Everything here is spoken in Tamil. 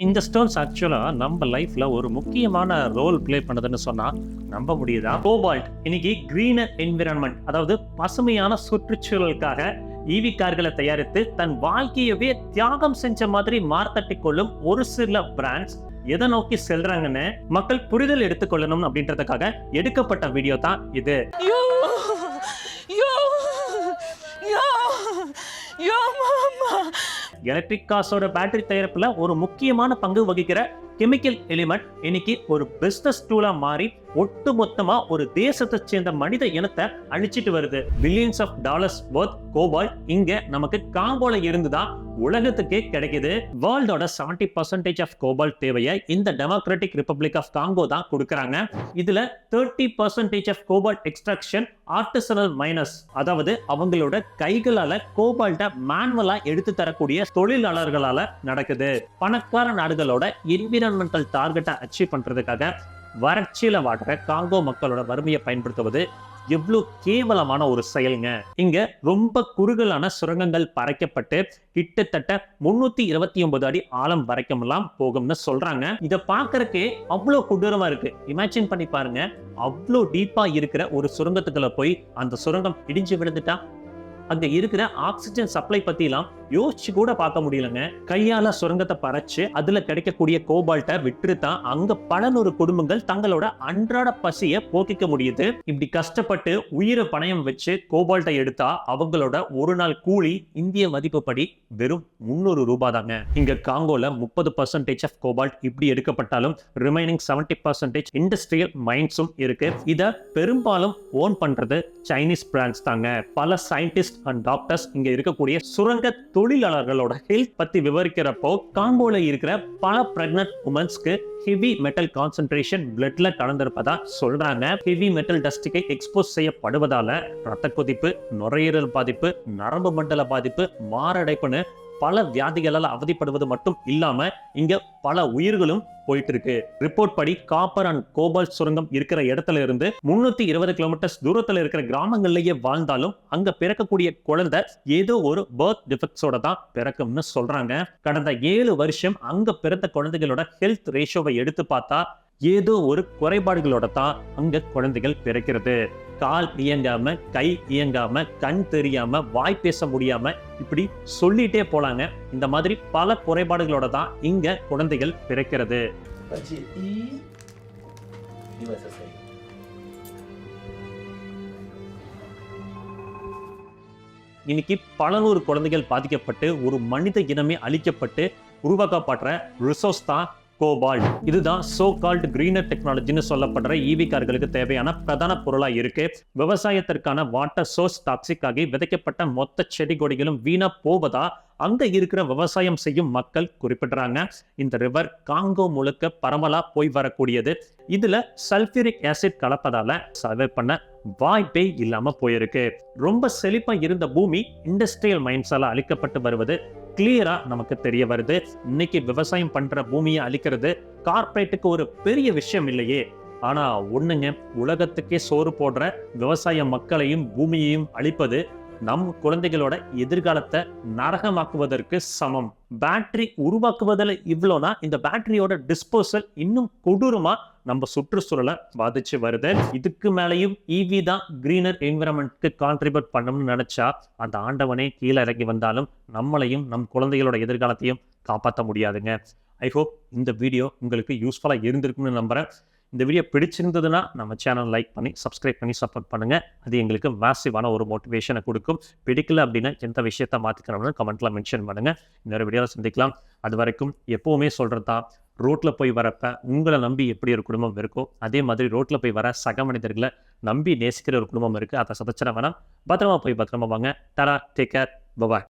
இந்த ஸ்டோன்ஸ் ஆக்சுவலாக நம்ம லைஃப்பில் ஒரு முக்கியமான ரோல் ப்ளே பண்ணுதுன்னு சொன்னால் நம்ப முடியுதா? கோபால்ட் இன்னைக்கு கிரீனர் என்விரான்மெண்ட் அதாவது பசுமையான சுற்றுச்சூழலுக்காக ஈவி கார்களை தயாரித்து தன் வாழ்க்கையவே தியாகம் செஞ்ச மாதிரி மார்த்தட்டி கொள்ளும் ஒரு சில பிராண்ட்ஸ் எதை நோக்கி செல்றாங்கன்னு மக்கள் புரிதல் எடுத்துக்கொள்ளணும் அப்படின்றதுக்காக எடுக்கப்பட்ட வீடியோ தான் இது. எலக்ட்ரிக் காசோட பேட்டரி தயாரிப்புல ஒரு முக்கியமான பங்கு வகிக்கிற கெமிக்கல் எலிமெண்ட் இன்னைக்கு ஒரு பிசினஸ் டூலா மாறி ஒட்டுமொத்தமா ஒரு தேசத்தை சேர்ந்த மனித இனத்தை அழிச்சிட்டு வருது. Billions of dollars worth cobalt இங்க நமக்கு காங்கோல இருந்துதான் உலகத்துக்கே கிடைக்குது. வேர்ல்டோட 70% பர்சன்டேஜ் ஆஃப் கோபால் தேவையை இந்த டெமோக்ராட்டிக் ரிப்பப்ளிக் ஆஃப் காங்கோ தான் கொடுக்கறாங்க. இதுல thirty percentage of cobalt extraction artisanal mines அதாவது அவங்களோட கைகளால கோபால்ட்டை மேனுவலா எடுத்து தரக்கூடிய தொழிலாளர்களால நடக்குது. பணக்கார நாடுகளோட என்விரான்மெண்டல் டார்கெட்டை அச்சீவ் பண்ணுறதுக்காக வறட்சியில் வாடுற காங்கோ மக்களோட வறுமையை பயன்படுத்துவது எவ்வளோ கேவலமான ஒரு செயலுங்க. இங்க ரொம்ப குறுகலான சுரங்கங்கள் பறைக்கப்பட்டு கிட்டத்தட்ட முன்னூத்தி இருபத்தி ஒன்பது அடி ஆழம் வரைக்கும்லாம் போகும்னு சொல்றாங்க. இதை பாக்குறதுக்கே அவ்வளோ கொடூரமா இருக்கு. இமேஜின் பண்ணி பாருங்க. அவ்வளோ டீப்பா இருக்கிற ஒரு சுரங்கத்துக்குள்ள போய் அந்த சுரங்கம் இடிஞ்சு விழுந்துட்டா அங்க இருக்கிற ஆக்சிஜன் சப்ளை பத்திலாம் யோசிச்சு கூட பார்க்க முடியலங்க. கையால சுரங்கத்தை பறைச்சு அதுல கிடைக்கக்கூடிய கோபால்ட்டை விற்று தான் அங்க பல நூறு குடும்பங்கள் தங்களோட அன்றாட பசிய போக்கிக்க முடியுது. இப்படி கஷ்டப்பட்டு உயிரை பணயம் வச்சு கோபால்ட்டை எடுத்தா அவங்களோட ஒரு நாள் கூலி இந்திய மதிப்புப்படி வெறும் முந்நூறு ரூபாய் தாங்க இங்க காங்கோல முப்பது பர்சன்டேஜ் ஆஃப் கோபால்ட் இப்படி எடுக்கப்பட்டாலும் ரிமைனிங் செவன்டி பர்சன்டேஜ் இண்டஸ்ட்ரியல் மைன்ஸும் இருக்கு. இத பெரும்பாலும் ஓன் பண்றது சைனீஸ் பிராண்ட்ஸ் தாங்க. பல சயின்டிஸ்ட் அண்ட் டாக்டர்ஸ் இங்க இருக்கக்கூடிய சுரங்க தொழிலாளர்களோட ஹெல்த் பத்தி விவரிக்கிறப்போ காங்கோல இருக்கிற பல பிரெக்னன்ட் உமன்ஸ்க்கு ஹெவி மெட்டல் கான்சென்ட்ரேஷன் பிளட்ல கலந்திருப்பதா சொல்றாங்க. ஹெவி மெட்டல் டஸ்டுக்கு எக்ஸ்போஸ் செய்யப்படுவதால ரத்த கொதிப்பு நுரையீரல் பாதிப்பு நரம்பு மண்டல பாதிப்பு மாரடைப்புன்னு பல வியாதிகளால் அவதிப்படுவது மட்டும் இல்லாம இங்க பல உயிர்களும் போயிட்டு இருக்கு ரிப்போர்ட் படி காப்பர் அண்ட் கோபால் சுரங்கம் இருக்கிற இடத்துல இருந்து முன்னூத்தி இருபது கிலோமீட்டர்ஸ் தூரத்துல இருக்கிற கிராமங்கள்லயே வாழ்ந்தாலும் அங்க பிறக்கக்கூடிய குழந்தை ஏதோ ஒரு பர்த் டிஃபெக்ட்ஸோட தான் பிறக்கும்னு சொல்றாங்க. கடந்த ஏழு வருஷம் அங்க பிறந்த குழந்தைகளோட ஹெல்த் ரேஷியோவை எடுத்து பார்த்தா ஏதோ ஒரு குறைபாடுகளோட தான் அங்க குழந்தைகள் பிறக்கிறது. கால் இயங்காம கை இயங்காம கண் தெரியாம வாய் பேச முடியாம இப்படி சொல்லிட்டே போலாங்க இந்த மாதிரி பல குறைபாடுகளோட தான் இங்க குழந்தைகள் பிறக்கிறது. இன்னைக்கு பல நூறு குழந்தைகள் பாதிக்கப்பட்டு ஒரு மனித இனமே அழிக்கப்பட்டு உருவாக்கப்படுற ரிசோர்ஸ் தான் கோபால்ட் இதுதான் சோ கால்ட் கிரீனர் டெக்னாலஜின்னு சொல்லப்படுற ஈவி கார்களுக்கு தேவையான பிரதான பொருளா இருக்கு. விவசாயத்திற்கான வாட்டர் சோர்ஸ் டாக்ஸிக் ஆகி விதைக்கப்பட்ட மொத்த செடி கொடிகளும் வீணா போவதா? அங்க இருக்கிற விவசாயம் செய்யும் மக்கள் குறிப்பிடுறாங்க. இந்த ரிவர் காங்கோ முழுக்க பரவலா போய் வரக்கூடியது. இதுல சல்பியூரிக் ஆசிட் கலப்பதால சர்வே பண்ண வாய்ப்பே இல்லாம போயிருக்கு. ரொம்ப செழிப்பா இருந்த பூமி இண்டஸ்ட்ரியல் மைன்ஸால அழிக்கப்பட்டு வருவது கிளியரா நமக்கு தெரிய வருது. இன்னைக்கு விவசாயம் பண்ற பூமியை அழிக்கிறது கார்ப்பரேட்டுக்கு ஒரு பெரிய விஷயம் இல்லையே. ஆனா ஒண்ணுங்க உலகத்துக்கே சோறு போடுற விவசாய மக்களையும் பூமியையும் அழிப்பது நம் குழந்தைகளோட எதிர்காலத்தை நரகமாக்குவதற்கு சமம். பேட்டரி உருவாக்குவதில் இவ்வளோனா இந்த பேட்டரியோட டிஸ்போசல் இன்னும் கொடூரமா நம்ம சுற்றுச்சூழலை பாதிச்சு வருது. இதுக்கு மேலேயும் இவி தான் கிரீனர் என்விரான்மெண்ட்க்கு கான்ட்ரிபியூட் பண்ணணும்னு நினைச்சா அந்த ஆண்டவனே கீழே இறங்கி வந்தாலும் நம்மளையும் நம் குழந்தைகளோட எதிர்காலத்தையும் காப்பாற்ற முடியாதுங்க. ஐ ஹோப் இந்த வீடியோ உங்களுக்கு யூஸ்ஃபுல்லாக இருந்திருக்கும்னு நம்புறேன். இந்த வீடியோ பிடிச்சிருந்ததுன்னா நம்ம சேனல் லைக் பண்ணி சப்ஸ்கிரைப் பண்ணி சப்போர்ட் பண்ணுங்கள் அது எங்களுக்கு மேசிவான ஒரு மோட்டிவேஷனை கொடுக்கும். பிடிக்கல அப்படின்னா எந்த விஷயத்த மாற்றிக்கணும்னு கமெண்ட்டில் மென்ஷன் பண்ணுங்க. இன்னொரு வீடியோவில் சந்திக்கலாம். அது வரைக்கும் எப்போவுமே சொல்கிறதா ரோட்டில் போய் வரப்ப உங்களை நம்பி எப்படி ஒரு குடும்பம் இருக்கோ அதே மாதிரி ரோட்டில் போய் வர சக மனிதர்களை நம்பி நேசிக்கிற ஒரு குடும்பம் இருக்குது அதை சதச்சிட வேணாம். பத்திரமா போய் பத்திரமா வாங்க. தரா டேக் கேர் பபாய்